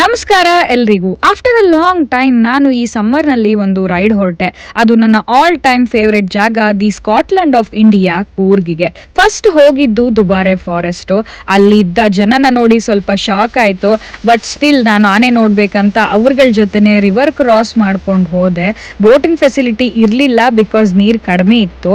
ನಮಸ್ಕಾರ ಎಲ್ರಿಗೂ. After a long time ನಾನು ಈ ಸಮ್ಮರ್ನಲ್ಲಿ ಒಂದು ರೈಡ್ ಹೊರಟೆ. ಅದು ನನ್ನ ಆಲ್ ಟೈಮ್ ಫೇವ್ರೆಟ್ ಜಾಗ ದಿ ಸ್ಕಾಟ್ಲೆಂಡ್ ಆಫ್ ಇಂಡಿಯಾ ಕೂರ್ಗಿಗೆ ಫಸ್ಟ್ ಹೋಗಿದ್ದು ದುಬಾರೆ ಫಾರೆಸ್ಟ್ ಅಲ್ಲಿದ್ದ ಜನನ ನೋಡಿ ಸ್ವಲ್ಪ ಶಾಕ್ ಆಯ್ತು. ಬಟ್ ಸ್ಟಿಲ್ ನಾನು ಆನೆ ನೋಡ್ಬೇಕಂತ ಅವ್ರಗಳ ಜೊತೆನೆ ರಿವರ್ ಕ್ರಾಸ್ ಮಾಡ್ಕೊಂಡು ಹೋದೆ. ಬೋಟಿಂಗ್ ಫೆಸಿಲಿಟಿ ಇರಲಿಲ್ಲ ಬಿಕಾಸ್ ನೀರು ಕಡಿಮೆ ಇತ್ತು.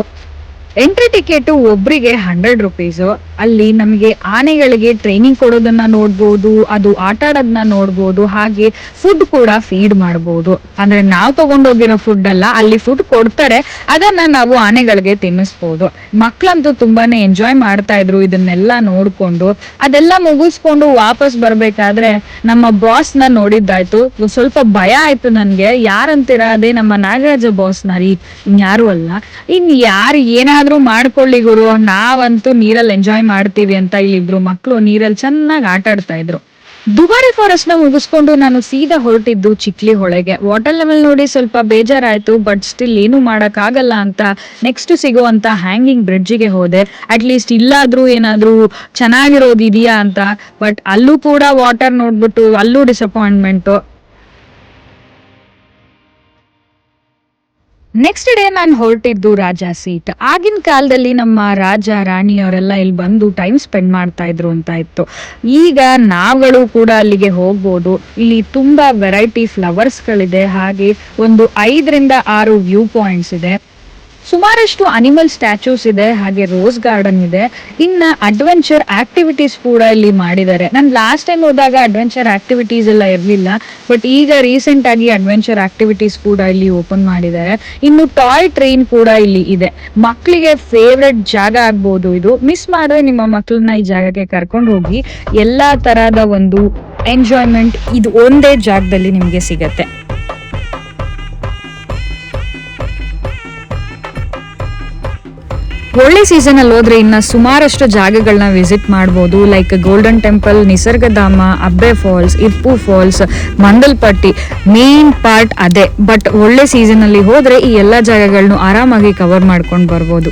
ಎಂಟ್ರಿ ಟಿಕೆಟ್ ಒಬ್ರಿಗೆ ಹಂಡ್ರೆಡ್ ರುಪೀಸ್ ಅಲ್ಲಿ ನಮಗೆ ಆನೆಗಳಿಗೆ ಟ್ರೈನಿಂಗ್ ಕೊಡೋದನ್ನ ನೋಡ್ಬೋದು, ಅದು ಆಟ ಆಡೋದನ್ನ ನೋಡ್ಬೋದು, ಹಾಗೆ ಫುಡ್ ಕೂಡ ಫೀಡ್ ಮಾಡ್ಬೋದು. ಅಂದ್ರೆ ನಾವು ತಗೊಂಡೋಗಿರೋ ಫುಡ್ ಅಲ್ಲ, ಅಲ್ಲಿ ಫುಡ್ ಕೊಡ್ತಾರೆ, ಅದನ್ನ ನಾವು ಆನೆಗಳಿಗೆ ತಿನ್ನಿಸ್ಬೋದು. ಮಕ್ಳಂತೂ ತುಂಬಾನೇ ಎಂಜಾಯ್ ಮಾಡ್ತಾ ಇದ್ರು ಇದನ್ನೆಲ್ಲ ನೋಡ್ಕೊಂಡು. ಅದೆಲ್ಲ ಮುಗಿಸ್ಕೊಂಡು ವಾಪಸ್ ಬರ್ಬೇಕಾದ್ರೆ ನಮ್ಮ ಬಾಸ್ನ ನೋಡಿದ್ದಾಯ್ತು. ಸ್ವಲ್ಪ ಭಯ ಆಯ್ತು ನನ್ಗೆ. ಯಾರಂತೀರಾ? ಅದೇ ನಮ್ಮ ನಾಗರಾಜ ಬಾಸ್ನ ರೀ. ಯಾರು ಅಲ್ಲ. ಇನ್ ಯಾರು ಏನಾದ್ರೂ ಮಾಡ್ಕೊಳ್ಳಿ ಗುರು. ನಾವಂತೂ ನೀರಲ್ಲಿ ಎಂಜಾಯ್ ಮಾಡ್ತೀವಿ ಅಂತ ಇಲ್ಲಿಬ್ರು ಮಕ್ಕಳು ನೀರಲ್ಲಿ ಚೆನ್ನಾಗಿ ಆಟ ಆಡ್ತಾ ಇದ್ರು. ದುಬಾರಿ ಫಾರೆಸ್ಟ್ನ ಮುಗಿಸ್ಕೊಂಡು ನಾನು ಸೀದಾ ಹೊರಟಿದ್ದು ಚಿಕ್ಲಿ ಹೊಳೆಗೆ. ವಾಟರ್ ಲೆವೆಲ್ ನೋಡಿ ಸ್ವಲ್ಪ ಬೇಜಾರಾಯ್ತು ಬಟ್ ಸ್ಟಿಲ್ ಏನು ಮಾಡಕ್ ಆಗಲ್ಲ ಅಂತ ನೆಕ್ಸ್ಟ್ ಸಿಗುವಂತ ಹ್ಯಾಂಗಿಂಗ್ ಬ್ರಿಡ್ಜಿಗೆ ಹೋದೆ. ಅಟ್ ಲೀಸ್ಟ್ ಇಲ್ಲಾದ್ರೂ ಏನಾದ್ರೂ ಚೆನ್ನಾಗಿರೋದು ಇದೆಯಾ ಅಂತ. ಬಟ್ ಅಲ್ಲೂ ಕೂಡ ವಾಟರ್ ನೋಡ್ಬಿಟ್ಟು, ಅಲ್ಲೂ ಡಿಸಪಾಯಿಂಟ್ಮೆಂಟ್ ನೆಕ್ಸ್ಟ್ ಡೇ ನಾನು ಹೊರಟಿದ್ದು ರಾಜ ಸೀಟ್ ಆಗಿನ ಕಾಲದಲ್ಲಿ ನಮ್ಮ ರಾಜ, ರಾಣಿಯವರೆಲ್ಲ ಇಲ್ಲಿ ಬಂದು ಟೈಮ್ ಸ್ಪೆಂಡ್ ಮಾಡ್ತಾ ಇದ್ರು ಅಂತ ಇತ್ತು. ಈಗ ನಾವುಗಳು ಕೂಡ ಅಲ್ಲಿಗೆ ಹೋಗ್ಬೋದು. ಇಲ್ಲಿ ತುಂಬಾ ವೆರೈಟಿ ಫ್ಲವರ್ಸ್ಗಳಿದೆ ಹಾಗೆ ಒಂದು ಐದರಿಂದ ಆರು ವ್ಯೂ ಪಾಯಿಂಟ್ಸ್ ಇದೆ. ಸುಮಾರಷ್ಟು ಅನಿಮಲ್ ಸ್ಟ್ಯಾಚ್ಯೂಸ್ ಇದೆ, ಹಾಗೆ ರೋಸ್ ಗಾರ್ಡನ್ ಇದೆ. ಇನ್ನ ಅಡ್ವೆಂಚರ್ ಆಕ್ಟಿವಿಟೀಸ್ ಕೂಡ ಇಲ್ಲಿ ಮಾಡಿದ್ದಾರೆ. ನಾನು ಲಾಸ್ಟ್ ಟೈಮ್ ಹೋದಾಗ ಅಡ್ವೆಂಚರ್ ಆಕ್ಟಿವಿಟೀಸ್ ಎಲ್ಲ ಇರಲಿಲ್ಲ ಬಟ್ ಈಗ ರೀಸೆಂಟ್ ಆಗಿ ಅಡ್ವೆಂಚರ್ ಆಕ್ಟಿವಿಟೀಸ್ ಕೂಡ ಇಲ್ಲಿ ಓಪನ್ ಮಾಡಿದ್ದಾರೆ. ಇನ್ನು ಟಾಯ್ ಟ್ರೈನ್ ಕೂಡ ಇಲ್ಲಿ ಇದೆ. ಮಕ್ಕಳಿಗೆ ಫೇವ್ರೆಟ್ ಜಾಗ ಆಗ್ಬೋದು ಇದು. ಮಿಸ್ ಮಾಡಿದ್ರೆ ನಿಮ್ಮ ಮಕ್ಕಳನ್ನ ಈ ಜಾಗಕ್ಕೆ ಕರ್ಕೊಂಡು ಹೋಗಿ, ಎಲ್ಲಾ ತರಹದ ಒಂದು ಎಂಜಾಯ್ಮೆಂಟ್ ಇದು ಒಂದೇ ಜಾಗದಲ್ಲಿ ನಿಮಗೆ ಸಿಗತ್ತೆ. ಒಳ್ಳೆ ಸೀಸನ್ ಅಲ್ಲಿ ಹೋದ್ರೆ ಇನ್ನ ಸುಮಾರಷ್ಟು ಜಾಗಗಳನ್ನ ವಿಸಿಟ್ ಮಾಡಬಹುದು like Golden Temple Nisargadhama Abbey falls Iruppu falls Mandalpatti main part ಅದೇ. ಬಟ್ ಒಳ್ಳೆ ಸೀಸನ್ ಅಲ್ಲಿ ಹೋದ್ರೆ ಈ ಎಲ್ಲಾ ಜಾಗಗಳನ್ನು ಆರಾಮಾಗಿ ಕವರ್ ಮಾಡ್ಕೊಂಡು ಬರ್ಬೋದು.